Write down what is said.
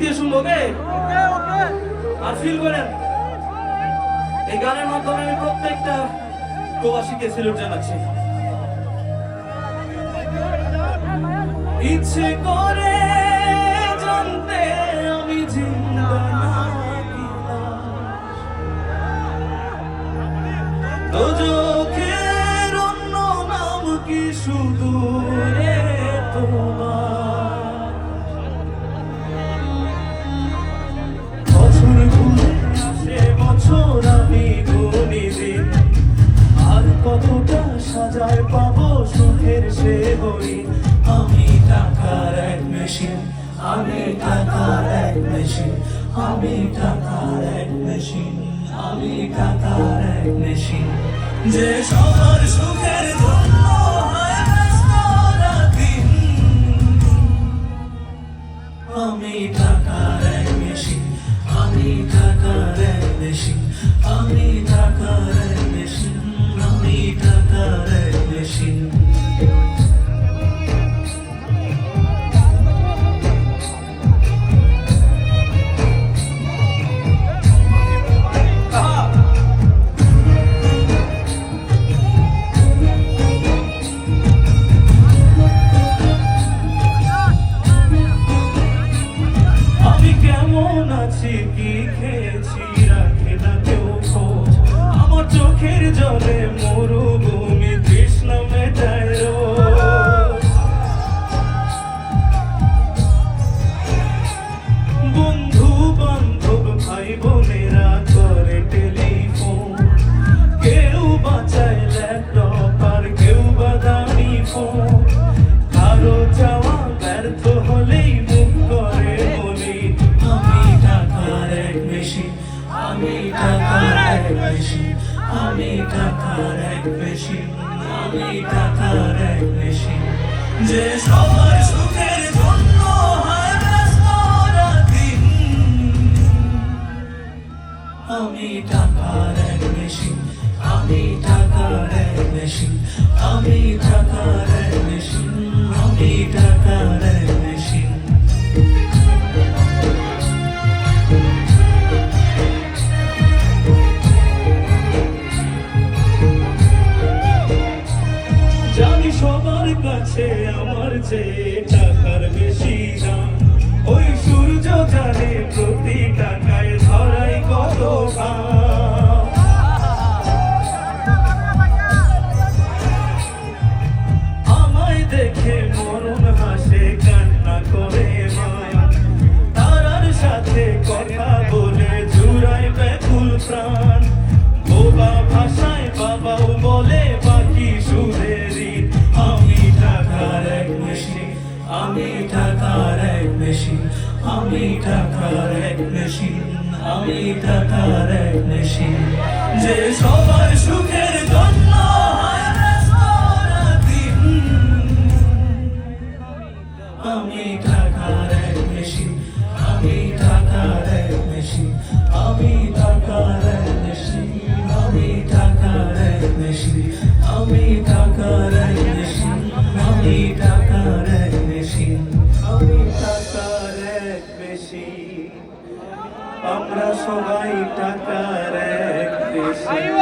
দিয়ে শুনব ওকে? আর ফিল করেন এই গানের মাধ্যমে আমি প্রত্যেকটা প্রবাসীকে সেলুট জানাচ্ছি। ইচ্ছে করে জানতে আমি জিন্দা নাকি সাজায় পাবো সুখের সে হই আমি টাকার এক মেশিন, আমি টাকার এক মেশিন, আমি টাকার এক মেশিন, আমি টাকার এক মেশিন যে সবার সুখের। আমি টাকার এক মেশিন, আমি টাকার এক মেশিন, আমি জলে বন্ধু, বান্ধব, ভাই বোনেরা করে টেলিফোন। কেউ বাঁচায় ল্যাপটপ কেউ বাদামি ফোন। কারও ব্যর্থ হলেই মুখ করে আমি টাকার এক বেশি আমি টাকার এক আমি টাকার এক বেশি আমি টাকার এক বেশি যে সবার সুখের জন্য। আমি টাকার এক বেশি আমি টাকার এক বেশি আমি টাকার এক মেশিন কাছে আমার যে টাকার বেশি দাম। ওই সূর্য জানে প্রতি টাকায় ধরাই কত আমায় দেখে মরণ হাসে, কান্না করে তারার সাথে কথা বলে, জুড়ায় ব্যাকুল প্রাণ। আমি টাকার এক মেশিন, আমি টাকার এক মেশিন যে সবার সুখের জন্য। আমি টাকার এক মেশিন, আমি টাকার এক মেশিন, আমি টাকার এক মেশিন, আমি এক মেশিন, আমি এক মেশিন, আমি আমরা সবাই টাকার এক মেশিন